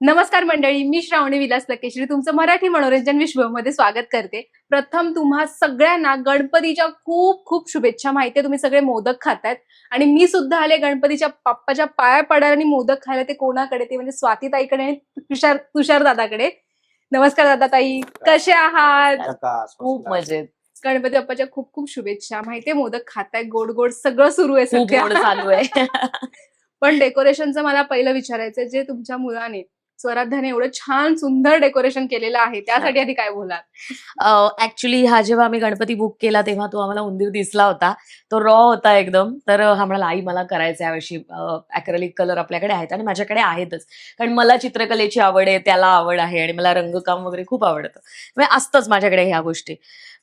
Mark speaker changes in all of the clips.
Speaker 1: नमस्कार मंडळी मी श्रावणी विलास लकेश्री. तुमचं मराठी मनोरंजन विश्वमध्ये स्वागत करते. प्रथम तुम्हा सगळ्यांना गणपतीच्या खूप खूप शुभेच्छा. माहितीये तुम्ही सगळे मोदक खातायत. आणि मी सुद्धा आले गणपतीच्या बाप्पाच्या पाया पडायला आणि मोदक खायला. ते कोणाकडे? ते म्हणजे स्वाती ताईकडे आणि तुषार तुषार दादाकडे. नमस्कार दादा ताई कसे आहात?
Speaker 2: खूप. मजेत.
Speaker 1: गणपती बाप्पाच्या खूप खूप शुभेच्छा. माहितीये मोदक खाताय. गोड गोड सगळं सुरू आहे
Speaker 2: गोड चालू आहे.
Speaker 1: पण डेकोरेशनचं मला पहिलं विचारायचं जे तुमच्या मुलाने स्वराध्याने एवढं छान सुंदर डेकोरेशन केलेलं आहे. त्यासाठी आधी काय बोलाल?
Speaker 2: ऍक्च्युली हा जेव्हा आम्ही गणपती बुक केला तेव्हा तो आम्हाला उंदीर दिसला होता. तो रॉ होता एकदम. तर हा म्हणाला आई मला करायचा यावर्षी अॅक्रेलिक कलर आपल्याकडे आहेत आणि माझ्याकडे आहेतच. कारण मला चित्रकलेची आवड आहे त्याला आवड आहे आणि मला रंगकाम वगैरे खूप आवडतं. म्हणजे असतंच माझ्याकडे ह्या गोष्टी.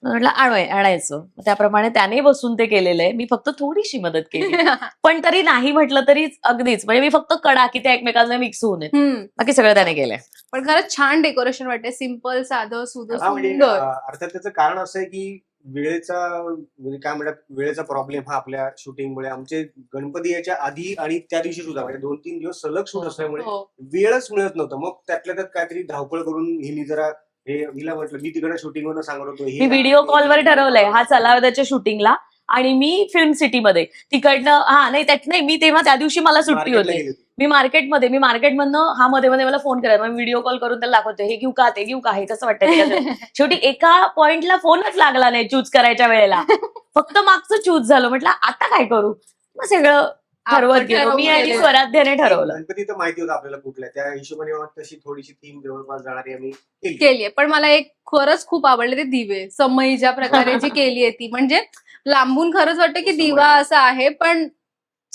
Speaker 2: म्हटलं आणोय आणायचं त्याप्रमाणे त्याने बसून ते केलेलं आहे मी फक्त थोडीशी मदत केली. पण तरी नाही म्हटलं तरी अगदीच म्हणजे मी फक्त कडा की त्या एकमेकांना मिक्स होऊ नये. बाकी सगळं त्याने केलंय.
Speaker 1: पण खरंच छान डेकोरेशन वाटते सिंपल साधं सुधं
Speaker 3: हा, म्हणजे
Speaker 1: सुंदर.
Speaker 3: अर्थात त्याचं कारण असं आहे की वेळेचा म्हणजे काय म्हणतात वेळेचा प्रॉब्लेम हा आपल्या शूटिंगमुळे आमचे गणपती याच्या आधी आणि त्या दिवशी सुद्धा म्हणजे दोन तीन दिवस सलग शूट असल्यामुळे
Speaker 1: हो.
Speaker 3: वेळच मिळत नव्हतं. मग त्यातल्या त्यात काहीतरी धावपळ करून हिनी जरा हे हिला म्हटलं मी तिकडे शूटिंग वर सांगत होतो हे
Speaker 2: मी व्हिडिओ कॉलवर ठरवलंय. हा चलावदाच्या शूटिंगला आणि मी फिल्म सिटीमध्ये तिकडनं हा नाही त्यात नाही मी तेव्हा त्या दिवशी मला सुट्टी होती. मी मार्केटमध्ये मी मार्केटमधनं हा मध्ये मध्ये मला फोन करायचा. व्हिडिओ कॉल करून त्याला दाखवते हे घेऊ का? ते घेऊ का? हे कसं वाटतं? शेवटी एका पॉइंटला फोनच लागला नाही चूज करायच्या वेळेला. फक्त मागचं चूज झालं. म्हटलं आता काय करू? मग सगळं ठरवत
Speaker 1: आपण
Speaker 2: गेलो मी आणि. स्वराध्याने ठरवलं.
Speaker 3: गणपती तर माहिती होतं आपल्याला कुठल्या. त्या हिशोबाने तशी थोडीशी थीम जवळपास जाणारी आम्ही केली.
Speaker 1: केलीये पण मला एक खरंच खूप आवडले ते दिवे. समई ज्या प्रकारे जी केली आहे ती. म्हणजे लांबून खरंच वाटतं की दिवा असा आहे पण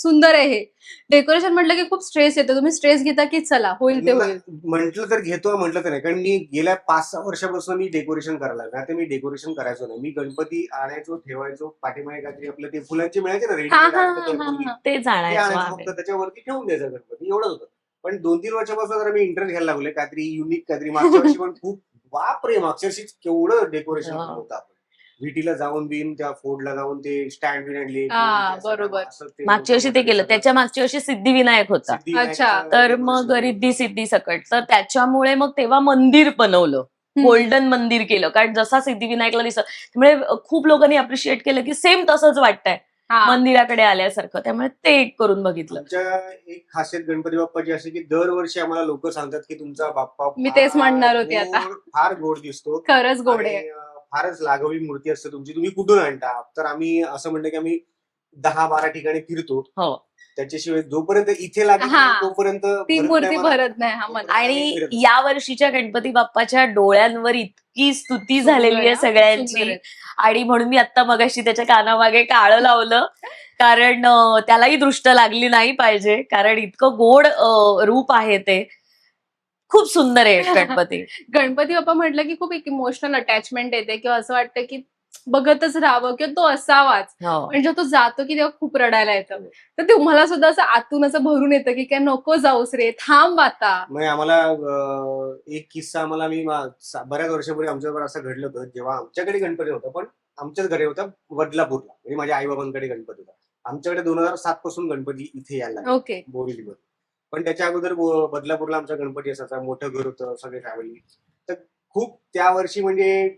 Speaker 1: सुंदर आहे हे. डेकोरेशन म्हटलं की खूप स्ट्रेस येतो. तुम्ही स्ट्रेस घेता की चला होईल ते होईल.
Speaker 3: म्हटलं तर घेतो म्हटलं तर नाही. कारण मी गेल्या पाच सहा वर्षापासून मी डेकोरेशन करायला लागलो. आता मी डेकोरेशन करायचो नाही. मी गणपती आणायचो ठेवायचो पाठीमागे काहीतरी आपलं ते फुलांचे मिळायचे ना
Speaker 1: हा हा
Speaker 3: रेडी
Speaker 1: हा हा.
Speaker 2: ते जाणायचं आम्ही.
Speaker 3: फक्त त्याच्यावरती ठेवून द्यायचा गणपती. एवढंच होतं. पण दोन तीन वर्षापासून जरा मी इंटरेस्ट घ्यायला लागले काहीतरी युनिक काहीतरी मागच्या वर्षी पण खूप बापरे मागच्या वर्षी केवढं डेकोरेशन
Speaker 2: हा.
Speaker 3: होतं. व्हीटीला जाऊन बिन त्या फोर्डला जाऊन ते स्टँड बिन आणले
Speaker 1: हा, बरोबर.
Speaker 2: मागच्या वर्षी ते केलं त्याच्या मागच्या वर्षी सिद्धिविनायक होता
Speaker 1: अच्छा.
Speaker 2: तर मग. रिद्धी सिद्धी सकट तर त्याच्यामुळे मग तेव्हा मंदिर बनवलं
Speaker 1: हम्म.
Speaker 2: गोल्डन मंदिर केलं कारण जसा सिद्धिविनायकला दिसत त्यामुळे खूप लोकांनी अप्रिशिएट केलं की सेम तसंच वाटतंय
Speaker 1: हा.
Speaker 2: मंदिराकडे आल्यासारखं त्यामुळे ते एक करून बघितलं
Speaker 3: आमच्या एक खासियत गणपती बाप्पाची अशी की दरवर्षी आम्हाला लोक सांगतात की तुमचा बाप्पा
Speaker 1: मी तेच
Speaker 3: फार
Speaker 1: म्हणणार होते आता.
Speaker 3: गोड- फार गोड दिसतो
Speaker 1: खरंच गोड आहे
Speaker 3: आणि, अं, फारच लागवी मूर्ती असते तुमची तुम्ही कुठून आणता तर आम्ही असं म्हणलं की आम्ही दहा बारा ठिकाणी फिरतो
Speaker 2: हो.
Speaker 3: त्याच्याशिवाय जोपर्यंत इथे
Speaker 1: हा.
Speaker 3: तोपर्यंत
Speaker 1: ती
Speaker 3: भरत
Speaker 1: मूर्ती
Speaker 3: नाही मला.
Speaker 1: भरत नाही हा मला
Speaker 2: आणि
Speaker 3: फिरत.
Speaker 2: या वर्षीच्या गणपती बाप्पाच्या डोळ्यांवर इतकी स्तुती झालेली आहे सगळ्यांची. आणि म्हणून मी आता मगाशी त्याच्या कानामागे काळं लावलं कारण अं, त्यालाही दृष्ट लागली नाही पाहिजे कारण इतकं गोड अं, रूप आहे ते खूप सुंदर आहे गणपती.
Speaker 1: गणपती बाप्पा म्हटलं की खूप एक इमोशनल अटॅचमेंट येते किंवा असं वाटतं की बघतच राहावं किंवा तो असावाच. जेव्हा तो जातो की तेव्हा खूप रडायला येतं. तर तुम्हाला सुद्धा असं आतून असं भरून येतं की काय नको जाऊस रे थांब आता.
Speaker 3: मग आम्हाला अं, एक किस्सा आम्हाला मी मा- सा- बऱ्याच वर्षापूर्वी आमच्यावर असं घडलं होतं. जेव्हा आमच्याकडे गणपती होता पण आमच्याच घरी होता बदलापूरला म्हणजे माझ्या आई बाबांकडे गणपती होता. आमच्याकडे दोन हजार सात पासून गणपती इथे यायला लागले.
Speaker 1: ओके.
Speaker 3: बोरिवलीमध्ये पण त्याच्या अगोदर बदलापूरला आमचा गणपती असायचा मोठं घर होतं सगळे फॅमिली तर खूप त्या वर्षी म्हणजे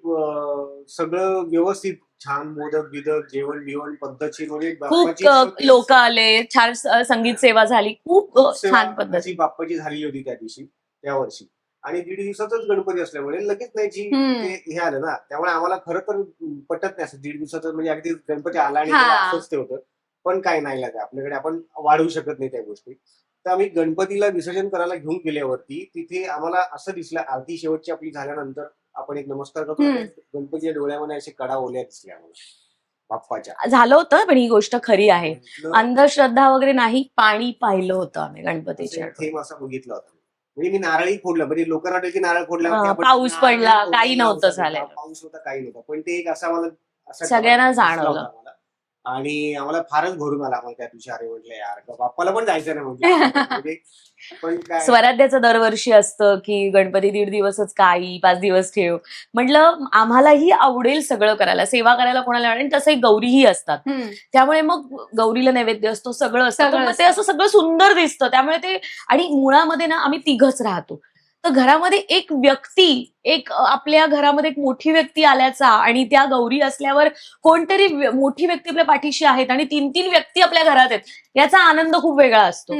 Speaker 3: सगळं व्यवस्थित. छान मोदक बिदक जेवण बिवण पद्धतशीर म्हणजे बाप्पाची
Speaker 2: खूप लोक आले छान संगीत सेवा झाली. खूप छान पद्धत.
Speaker 3: बाप्पाची झालेली होती त्या दिवशी त्या वर्षी. आणि दीड दिवसातच गणपती असल्यामुळे लगेच नाही हे आलं ना. त्यामुळे आम्हाला खरं तर पटत नाही असं. दीड दिवसाचं म्हणजे अगदी गणपती आला आणि ते होतं. पण काय नाही लागत आपल्याकडे आपण वाढवू शकत नाही त्या गोष्टी. तर आम्ही गणपतीला विसर्जन करायला घेऊन गेल्यावरती तिथे आम्हाला असं दिसलं आरती शेवटची आपली झाल्यानंतर आपण एक नमस्कार करतो. गणपतीच्या डोळ्यामध्ये असे कडा ओल्या दिसल्या आम्हाला. बाप्पाच्या.
Speaker 2: झालं होतं पण ही गोष्ट खरी आहे. अंधश्रद्धा वगैरे नाही पाणी पाहिलं होतं आम्ही गणपतीच्या
Speaker 3: थेंब असा बघितला होता. म्हणजे मी नारळी फोडलं. म्हणजे लोकांना वाटेल की नारळ आपण
Speaker 2: पाऊस पडला,
Speaker 3: फोडला,
Speaker 2: काही नव्हतं.
Speaker 3: होता, पाऊस होता काही नव्हता. पण ते एक असा मला
Speaker 2: सगळ्यांना जाणवलं.
Speaker 3: आणि आम्हाला फारच भरून आला आम्हाला त्या दिवशी अरे म्हटलं यार का बाप्पाला पण जायचं नाही म्हटलं म्हणजे पण काय.
Speaker 2: स्वराध्याचं दरवर्षी असतं की गणपती दीड दिवसच काही पाच दिवस ठेव. म्हटलं आम्हालाही आवडेल सगळं करायला सेवा करायला कोणाला आवडेल आणि तसंही गौरीही असतात. त्यामुळे मग गौरीला नैवेद्य असतो सगळं असतं. ते
Speaker 1: असतं.
Speaker 2: असं सगळं सुंदर दिसतं. त्यामुळे ते आणि मुळामध्ये ना आम्ही तिघच राहतो. तर घरामध्ये एक व्यक्ती एक आपल्या घरामध्ये एक मोठी व्यक्ती आल्याचा आणि त्या गौरी असल्यावर कोणतरी मोठी व्यक्ती आपल्या पाठीशी आहेत आणि तीन तीन व्यक्ती आपल्या घरात आहेत याचा आनंद खूप वेगळा असतो.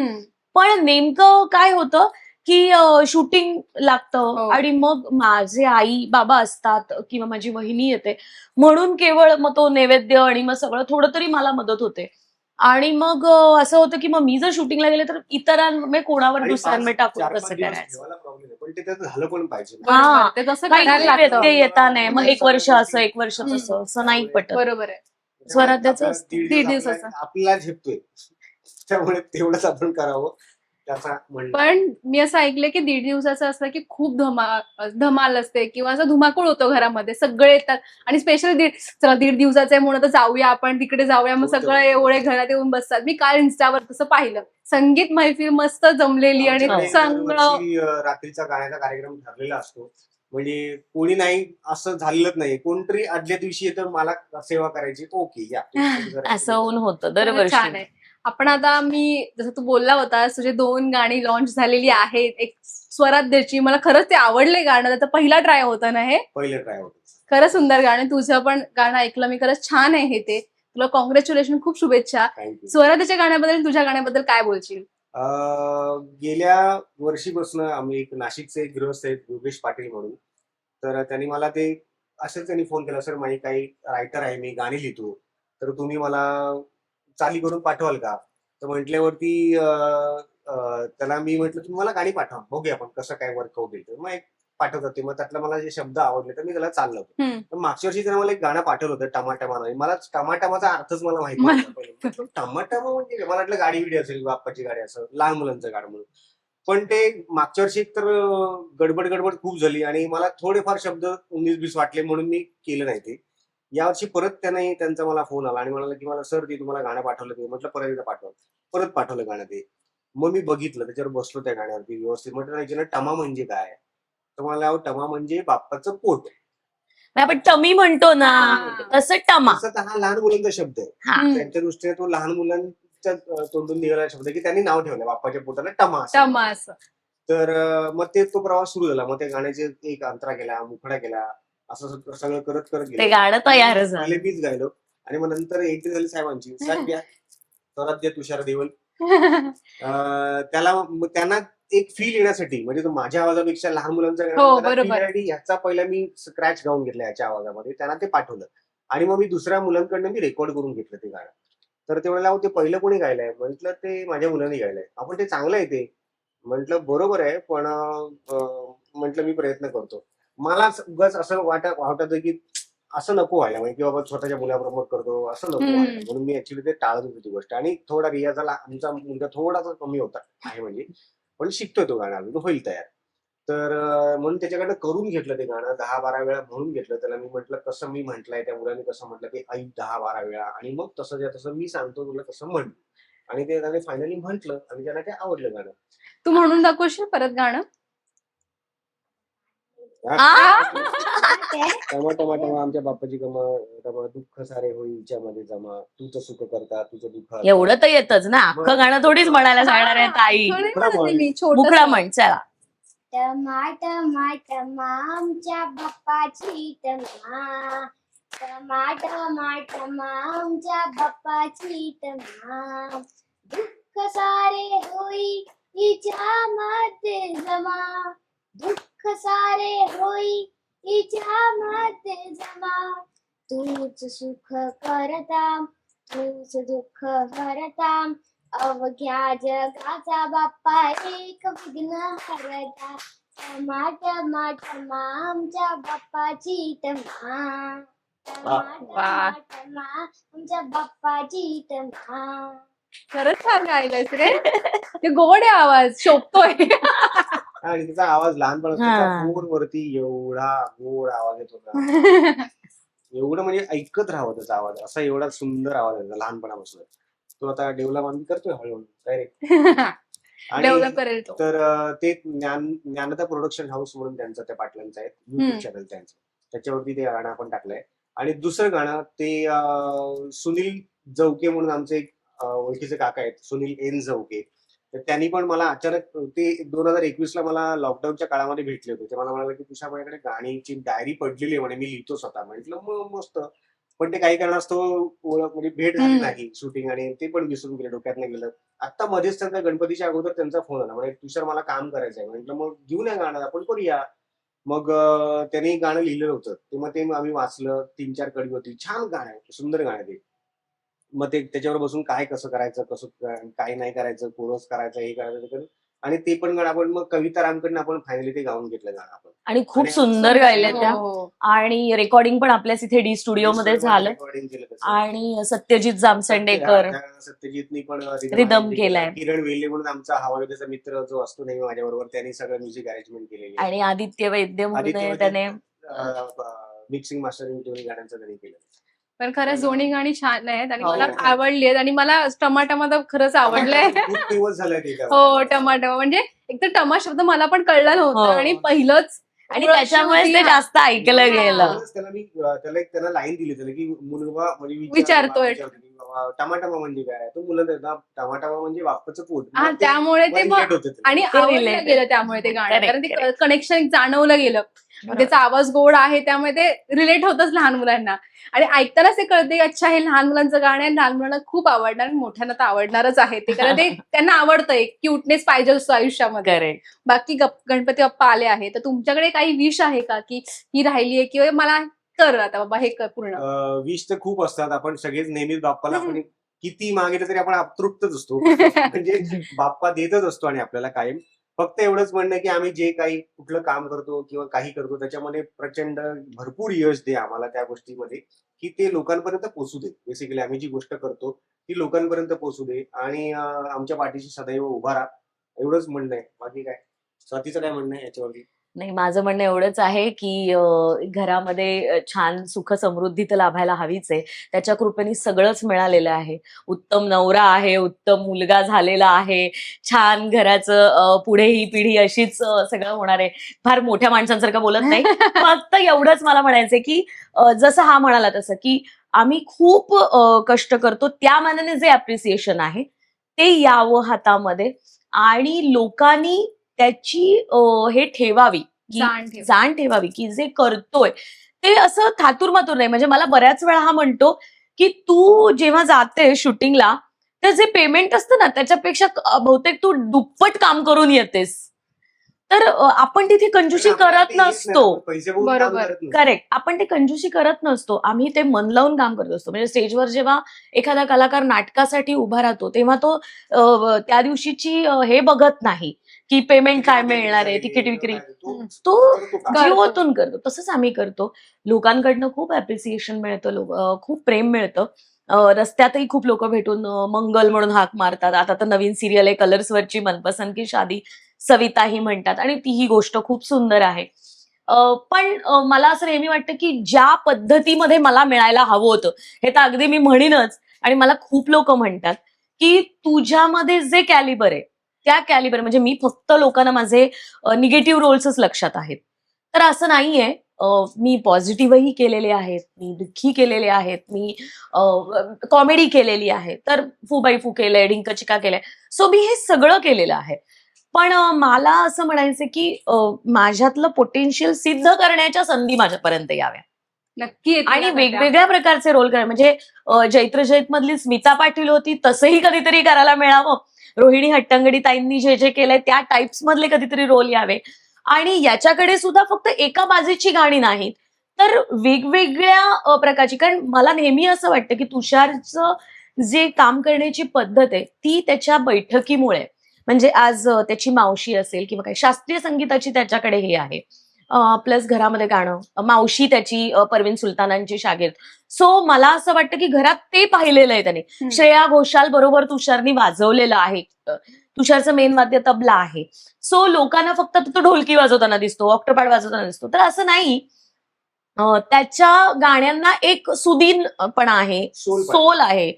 Speaker 2: पण नेमकं काय होतं की शूटिंग लागतं
Speaker 1: हो.
Speaker 2: आणि मग माझे आई बाबा असतात किंवा माझी वहिनी येते म्हणून केवळ मग तो नैवेद्य आणि मग सगळं थोडं तरी मला मदत होते आणि मग असं होतं की मग मी जर शूटिंगला गेले तर इतरांमध्ये कोणावर
Speaker 3: आणि
Speaker 2: दुसऱ्यांमध्ये टाकून
Speaker 3: चार-पाच
Speaker 2: कसं करायचं.
Speaker 3: ते
Speaker 2: हा. येता नाही. मग एक वर्ष असं एक वर्ष. तसं असं नाही पटत.
Speaker 1: बरोबर आहे.
Speaker 2: स्वराज्याचं
Speaker 3: आपल्याला झेपतोय. त्यामुळे तेवढंच आपण करावं.
Speaker 1: पण मी असं ऐकलंय की दीड दिवसाचं असलं की खूप धमा धमाल असते किंवा असं धुमाकूळ होतो घरामध्ये सगळे येतात. आणि स्पेशली दीड चला दीड दिवसाचं आहे म्हणून तर जाऊया आपण तिकडे जाऊया मग सगळं. एवढे घरात येऊन बसतात. मी काल इन्स्टावर तसं पाहिलं. संगीत मैफिल मस्त जमलेली आणि
Speaker 3: रात्रीचा गाण्याचा कार्यक्रम ठरलेला असतो. म्हणजे कोणी नाही असं झालेलंच नाही कोणतरी आदल्या दिवशी येतं मला सेवा करायची ओके या.
Speaker 2: असं होऊन होतं दरवर्षी.
Speaker 1: आपण आता मी जसं तू बोलला होता तुझे दोन गाणी लॉन्च झालेली आहेत. एक स्वराज्याची मला खरंच ते आवडले गाणं. त्याचा पहिला ट्राय होता ना हे?
Speaker 3: पहिले ट्राय होत.
Speaker 1: खरंच सुंदर गाणं. तुझं पण गाणं ऐकलं. मी खरंच छान आहे हे ते. तुला कॉंग्रॅच्युलेशन खूप शुभेच्छा.
Speaker 3: थँक्यू
Speaker 1: स्वराज्याच्या गाण्याबद्दल तुझ्या गाण्याबद्दल काय बोलशील?
Speaker 3: गेल्या वर्षीपासून आम्ही एक नाशिकचे एक गृहस्थ आहेत योगेश पाटील म्हणून. तर त्यांनी मला ते असंच त्यांनी फोन केला सर माझी काही रायटर आहे मी गाणी लिहितो. तर तुम्ही मला चाली करून पाठवाल का? तर म्हटल्यावरती त्याला मी म्हटलं तुम्ही मला गाणी पाठवा बघूया आपण कसं काय वर्कआउट होईल. तर मग एक पाठवत होते. मग त्यातलं मला जे शब्द आवडले तर मी त्याला चाललं होतं. मागच्या वर्षी त्यानं मला एक गाणं पाठवलं होतं टमाटमा. मला टमाटमाचा अर्थच मला माहिती. टमाटमा म्हणजे? मला वाटलं गाडी बिडी असेल बाप्पाची गाडी असं लहान मुलांचं गाणं म्हणून. पण ते मागच्या वर्षी तर गडबड गडबड खूप झाली आणि मला थोडेफार शब्द उन्नीस बीस वाटले म्हणून मी केलं नाही ते. यावर्षी परत त्याने त्यांचा मला फोन आला आणि म्हणाला की मला सर ते तुम्हाला गाणं पाठवलं ते म्हटलं परत एकदा पाठवा. परत पाठवलं गाणं ते. मग मी बघितलं त्याच्यावर बसलो त्या गाण्यावरती व्यवस्थित. म्हटलं याच्यानं टमा म्हणजे काय? तर मला टमा म्हणजे बाप्पाचं पोट.
Speaker 2: आपण टमी म्हणतो ना. तसं टमा.
Speaker 3: तसं हा लहान मुलांचा शब्द आहे. त्यांच्या दृष्टीने तो लहान मुलांच्या तोंडून निघालेला शब्द आहे की त्यांनी नाव ठेवलं बाप्पाच्या पोटाला टमा असं.
Speaker 1: टमा असं.
Speaker 3: तर अं, मग ते तो प्रवास सुरू झाला. मग त्या गाण्याचे एक अंतरा केला मुखडा केला. असं सगळं- करत करत
Speaker 2: ते
Speaker 3: गेलो
Speaker 2: गाणं तयार
Speaker 3: पहिले
Speaker 2: झालं
Speaker 3: बीच गायलो. आणि मग नंतर एक झाली साहेबांची. सध्या स्वराज्य तुषार देवल. अं, त्याला मग त्यांना एक फील येण्यासाठी म्हणजे तो माझ्या आवाजापेक्षा लहान मुलांचा गाणं,
Speaker 1: हो, बरोबर.
Speaker 3: येण्यासाठी ह्याचा पहिला मी स्क्रॅच गाऊन घेतला याच्या आवाजामध्ये. त्यांना ते पाठवलं. आणि मग मी दुसऱ्या मुलांकडनं मी रेकॉर्ड करून घेतलं ते गाणं. तर ते म्हणाले "अहो, ते पहिलं कोणी गायलंय? म्हटलं ते माझ्या मुलांनी गायलंय. आपण ते चांगलं आहे ते. म्हटलं बरोबर आहे पण म्हटलं मी प्रयत्न करतो. मला उगाच असं वाट वाटत की असं नको व्हायला म्हणजे की बाबा स्वतःच्या मुलाबरोबर करतो असं नको. व्हायला म्हणून मी ऍक्च्युली ते टाळत होती ती गोष्ट. आणि थोडा रियाजाला आमचा मुलगा थोडासा कमी होता आहे म्हणजे. पण शिकतोय तो गाणं अजून होईल तयार. तर म्हणून त्याच्याकडनं करून घेतलं ते गाणं दहा बारा वेळा म्हणून घेतलं. त्याला मी म्हटलं कसं मी म्हटलंय? त्या मुलाने कसं म्हटलं की ऐक दहा बारा वेळा. आणि मग तसं ज्या तसं मी सांगतो तुला तसं म्हण. आणि ते त्याने फायनली म्हटलं आणि त्यांना ते आवडलं गाणं.
Speaker 1: तू म्हणून दाखवशील परत गाणं?
Speaker 3: टमा टमा टमा आमच्या बाप्पाची कमा टमा दुःख सारे होईच्या मध्ये जमा. तूच सुख करता तुझं दुःख.
Speaker 2: एवढं तर येतच ना. अख्खं गाणं थोडीच म्हणायला सांगणार आहे ताई.
Speaker 1: म्हणते
Speaker 3: म्हण.
Speaker 2: चला.
Speaker 4: टमा टमा टमा आमच्या बाप्पाची टमा टमा टमा टमा आमच्या बाप्पाची टमा दुःख सारे होई हिच्या मध्ये जमा. दुःख सारे होई हिच्या मध्ये जमा. तूच सुख करताम तूच दुःख हरताम अवघ्या जगाचा बाप्पा एक विघ्न हरता. टमा टमा टमा आमच्या बाप्पाची. टमा टमा. आमच्या बाप्पाची टमा
Speaker 1: खरंच छान गायलंयस रे. ते गोड आहे आवाज शोभतोय.
Speaker 3: आणि तिचा आवाज लहानपणा
Speaker 2: हा.
Speaker 3: फोन वरती एवढा गोड आवाज येत होता. एवढं म्हणजे ऐकत राहावं त्याचा आवाज. असा एवढा सुंदर आवाज आहे लहानपणापासून. तो आता डेव्हलप आम्ही करतोय हळूहळू रे आणि
Speaker 1: डेव्हलप करेल तो.
Speaker 3: तर अं, ते ज्ञान ज्ञानता प्रोडक्शन हाऊस म्हणून त्यांचं त्या पाटलांचं आहे युट्यूब. चॅनल त्यांचं. त्याच्यावरती ते गाणं आपण टाकलंय. आणि दुसरं गाणं ते अं, सुनील जवके म्हणून आमचे एक अं, ओळखीचे काका आहेत सुनील एन जवके. तर त्यांनी पण मला अचानक ते दोन हजार एकवीस ला मला लॉकडाऊनच्या काळामध्ये भेटले होते. ते मला म्हणाले की तुझ्या माझ्याकडे गाणीची डायरी पडलेली आहे म्हणे. मी लिहितो स्वतः. म्हटलं मग मस्त. पण ते काही कारणास्तव ओळख म्हणजे भेट झाली. नाही. शूटिंग आणि ते पण विसरून गेले डोक्यात नाही गेलं. आता मध्येच त्यांचा गणपतीच्या अगोदर त्यांचा फोन आला. म्हणजे तुषार मला काम करायचं आहे. म्हटलं मग घेऊन या गाणं आपण करूया. मग त्यांनी गाणं लिहिलेलं होतं. ते मग ते आम्ही वाचलं तीन चार कडी होती. छान गाणं आहे सुंदर गाणं ते. मग ते त्याच्यावर बसून काय कसं करायचं कसं काय नाही करायचं कोरस करायचं हे करायचं. आणि ते पण गाणं आपण मग कविता रामकडनं आपण फायनली ते गाऊन घेतलं गाणं आपण
Speaker 2: आणि खूप सुंदर गायले
Speaker 1: हो,
Speaker 2: त्या
Speaker 1: हो.
Speaker 2: आणि रेकॉर्डिंग पण आपल्याच इथे डी स्टुडिओ मध्ये झालं. आणि सत्यजित जामसंडेकर
Speaker 3: त्या सत्यजितनी पण arrange
Speaker 2: केलाय.
Speaker 3: किरण वेल्ले म्हणून आमचा हवायोद्याचा मित्र जो असतो नेहमी माझ्याबरोबर त्यांनी सगळं म्युझिक अरेंजमेंट केलेली आहे.
Speaker 2: आणि आदित्य वैद्य म्हणून त्याने
Speaker 3: मिक्सिंग मास्टरिंग दोन्ही गाण्यांचं त्यांनी केलं
Speaker 1: पण खरंच दोन्ही गाणी छान आहेत आणि
Speaker 2: हो.
Speaker 1: मला आवडली आहेत आणि मला टमाटमा तर खरंच आवडलंय
Speaker 3: दिवस झाले.
Speaker 1: हो टमाटमा म्हणजे एक तर टमा शब्द मला पण कळला नव्हता
Speaker 2: हो.
Speaker 1: आणि पहिलंच
Speaker 2: आणि
Speaker 1: होती.
Speaker 2: ते जास्त ऐकलं
Speaker 1: हा.
Speaker 2: गेलं
Speaker 3: त्याला मी अं, त्याला एक त्याला लाईन दिली त्याला की मुलगा म्हणजे विचार-
Speaker 1: विचारतोय.
Speaker 3: टमाटमा म्हणजे काय तो मुलं टमाटमा म्हणजे बाप्पाचं पोट
Speaker 1: हा त्यामुळे ते. आणि. गेलं त्यामुळे ते गाणं कारण ते कनेक्शन जाणवलं गेलं त्याचा आवाज गोड आहे त्यामुळे ते रिलेट होतच लहान मुलांना. आणि ऐकतानाच ते कळते अच्छा हे लहान मुलांचं गाणं आहे लहान मुलांना खूप आवडणार आणि मोठ्यांना तर आवडणारच आहे ते. कारण ते त्यांना आवडतं एक क्यूटनेस पाहिजे असतो आयुष्यामध्ये.
Speaker 2: करेक्ट
Speaker 1: बाकी गप- गणपती बाप्पा आले आहे तर तुमच्याकडे काही विश आहे का की ही राहिली आहे किंवा मला कर आता बाबा हे कर पूर्ण?
Speaker 3: विष तर खूप असतात. आपण सगळेच नेहमीच बाप्पाला आपण किती मागितलं तरी आपण अतृप्तच असतो. म्हणजे बाप्पा देतच असतो आणि आपल्याला कायम फक्त एवढंच म्हणणं की आम्ही जे काही कुठलं काम करतो किंवा काही करतो त्याच्यामध्ये प्रचंड भरपूर यश दे आम्हाला त्या गोष्टीमध्ये की ते लोकांपर्यंत पोहोचू दे. बेसिकली आम्ही जी गोष्ट करतो ती लोकांपर्यंत पोहोचू दे आणि अं, आमच्या पाठीशी सदैव उभा राहा. एवढंच म्हणणं आहे. बाकी काय? स्वातीचं काय म्हणणं आहे याच्यावरती?
Speaker 2: नाही माझं म्हणणं एवढंच आहे की घरामध्ये छान सुख समृद्धी तर लाभायला हवीच आहे. त्याच्या कृपेने सगळंच मिळालेलं आहे. उत्तम नवरा आहे उत्तम मुलगा झालेला आहे. छान घराचं पुढे ही पिढी अशीच सगळं होणार आहे. फार मोठ्या माणसांसारखं बोलत नाही. फक्त एवढंच मला म्हणायचंय की जसं हा म्हणाला तसं की आम्ही खूप कष्ट करतो. त्या मानाने जे अप्रिसिएशन आहे ते यावं हातामध्ये. आणि लोकांनी त्याची हे ठेवावी की
Speaker 1: जाण ठेव.
Speaker 2: जाण ठेवावी की जे करतोय. ते असं थातूर मातूर नाही. म्हणजे मला बऱ्याच वेळा हा म्हणतो की तू जेव्हा जाते शूटिंगला तर जे पेमेंट असतं ना त्याच्यापेक्षा बहुतेक तू दुप्पट काम करून येतेस. तर आपण तिथे
Speaker 3: आपल्याला
Speaker 2: करत. नसतो.
Speaker 1: बरोबर.
Speaker 2: करेक्ट. आपण ते कंजूसी करत नसतो. आम्ही ते मन लावून काम करत असतो. म्हणजे स्टेजवर जेव्हा एखादा कलाकार नाटकासाठी उभा राहतो तेव्हा तो त्या दिवशीची हे बघत नाही की पेमेंट काय मिळणार आहे तिकीट विक्री.
Speaker 3: तो.
Speaker 2: जीवातून करतो. तसंच आम्ही करतो. लोकांकडनं खूप अप्रिसिएशन मिळतं खूप प्रेम मिळतं. रस्त्यातही खूप लोक भेटून मंगल म्हणून हाक मारतात. आता तर नवीन सिरियल आहे कलर्स वरची मनपसंत की शादी. सविताही म्हणतात आणि ती ही गोष्ट खूप सुंदर आहे. पण मला असं नेहमी वाटतं की ज्या पद्धतीमध्ये मला मिळायला हवं होतं हे तर अगदी मी म्हणीनच आणि मला खूप लोक म्हणतात की तुझ्यामध्ये जे कॅलिबर आहे त्या कॅलिबर म्हणजे मी फक्त लोकांना माझे निगेटिव्ह रोल्सच लक्षात आहेत. तर असं नाहीये मी पॉझिटिव्हही केलेले आहेत मी दुःखी केलेले आहेत मी कॉमेडी केलेली आहे तर फू बाई फू केलंय डिंक चिका केलंय सो मी हे सगळं केलेलं आहे. पण मला असं म्हणायचं की माझ्यातलं पोटेन्शियल सिद्ध करण्याच्या संधी माझ्यापर्यंत याव्या.
Speaker 1: नक्की
Speaker 2: आणि. वेगवेगळ्या प्रकारचे रोल करा म्हणजे जैत्र जैत मधली स्मिता पाटील होती तसंही कधीतरी करायला मिळावं. रोहिणी हट्टंगडी ताईंनी जे जे केलंय त्या टाइप्स मधले कधीतरी रोल यावे. आणि याच्याकडे सुद्धा फक्त एका बाजूची गाणी नाहीत. तर वेगवेगळ्या प्रकारची कारण मला नेहमी असं वाटतं की तुषारचं जे काम करण्याची पद्धत आहे ती त्याच्या बैठकीमुळे म्हणजे आज त्याची मावशी असेल किंवा काही शास्त्रीय संगीताची त्याच्याकडे हे आहे. प्लस घरामध्ये गाणं मावशी त्याची परवीन सुलतानांची शागिर्द. सो मला असं वाटतं की घरात ते पाहिलेलं आहे त्याने. श्रेया घोषाल बरोबर तुषारनी वाजवलेलं आहे. तुषारचं मेन वाद्य तबला आहे. सो लोकांना फक्त तो ढोलकी वाजवताना दिसतो ऑक्टोपाड वाजवताना दिसतो. तर असं नाही. त्याच्या गाण्यांना एक सुदीनपणा आहे.
Speaker 3: सोल
Speaker 2: आहे.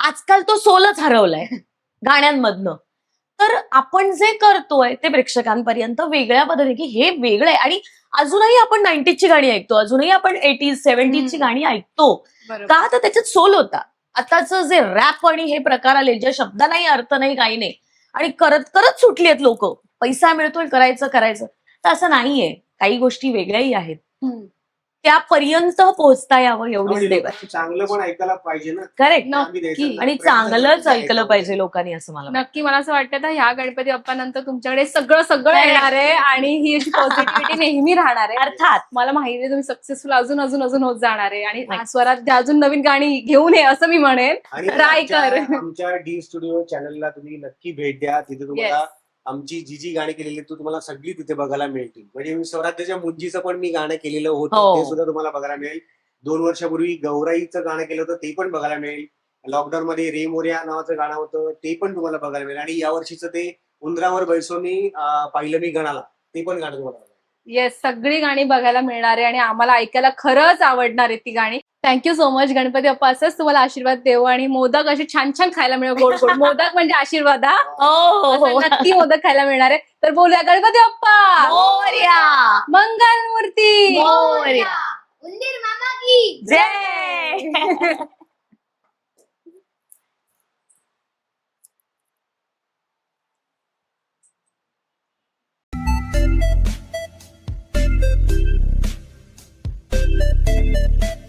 Speaker 2: आजकाल तो सोलच हरवलाय. गाण्यांमधनं. तर आपण जे करतोय ते प्रेक्षकांपर्यंत वेगळ्या पद्धतीने की हे वेगळं आहे. आणि अजूनही आपण नाईन्टीजची गाणी ऐकतो. अजूनही आपण एटीज सेव्हन्टीजची. गाणी ऐकतो. का? तर त्याच्यात सोल होता. आताच जे रॅप आणि हे प्रकार आले ज्या शब्दालाही अर्थ नाही काही नाही. आणि करत करत सुटली आहेत लोक. पैसा मिळतोय करायचं करायचं. तर असं नाहीये. काही गोष्टी वेगळ्याही आहेत. त्यापर्यंत पोहोचता यावं एवढीच देव
Speaker 3: लोकांनी चांगलं पण ऐकायला पाहिजे ना
Speaker 2: करेक्ट
Speaker 1: नक्की.
Speaker 3: ना.
Speaker 2: आणि चांगलंच ऐकलं. पाहिजे लोकांनी असं मला वाटतं.
Speaker 1: नक्की मला असं वाटतं तर ह्या गणपती बाप्पानंतर तुमच्याकडे सगळं सगळं. येणार आहे आणि ही अशी पॉझिटिव्हिटी नेहमी राहणार आहे
Speaker 2: अर्थात
Speaker 1: मला माहिती आहे तुम्ही सक्सेसफुल अजून अजून अजून होत जाणार आहे आणि
Speaker 2: नाही.
Speaker 1: स्वरात अजून नवीन गाणी घेऊन ये असं मी म्हणेन
Speaker 3: आणि
Speaker 1: Try कर.
Speaker 3: आमच्या- आमच्या डी स्टुडिओ चॅनलला तुम्ही नक्की भेट द्या तिथे तुम्हाला
Speaker 1: Yes.
Speaker 3: आमची जी जी गाणी केलेली ती तुम्हाला सगळी तिथे बघायला मिळतील. म्हणजे मी स्वराज्याच्या मुंजीचं पण मी गाणं केलेलं
Speaker 2: हो.
Speaker 3: होतं ते सुद्धा तुम्हाला बघायला मिळेल. दोन वर्षापूर्वी गौराईचं गाणं केलं होतं ते पण बघायला मिळेल. लॉकडाऊन मध्ये रे मोर्या नावाचं गाणं होतं ते पण तुम्हाला बघायला मिळेल. आणि या वर्षीचं ते उंदरावर बैसोनी पाहिलं मी गणाला ते पण गाणं तुम्हाला.
Speaker 1: येस सगळी गाणी बघायला मिळणार आहे आणि आम्हाला ऐकायला खरंच आवडणार आहे ती गाणी. Thank you so much Ganpati अप्पा असंच तुम्हाला आशीर्वाद देऊ आणि मोदक असे छान छान खायला मिळेल गोड गोड. मोदक म्हणजे आशीर्वाद हा?
Speaker 2: हो,
Speaker 1: हो,
Speaker 2: हो.
Speaker 1: नक्की मोदक खायला मिळणार आहे. तर बोलूया गणपती
Speaker 2: अप्पा
Speaker 1: मंगल मूर्ती!
Speaker 4: जय Thank
Speaker 2: you.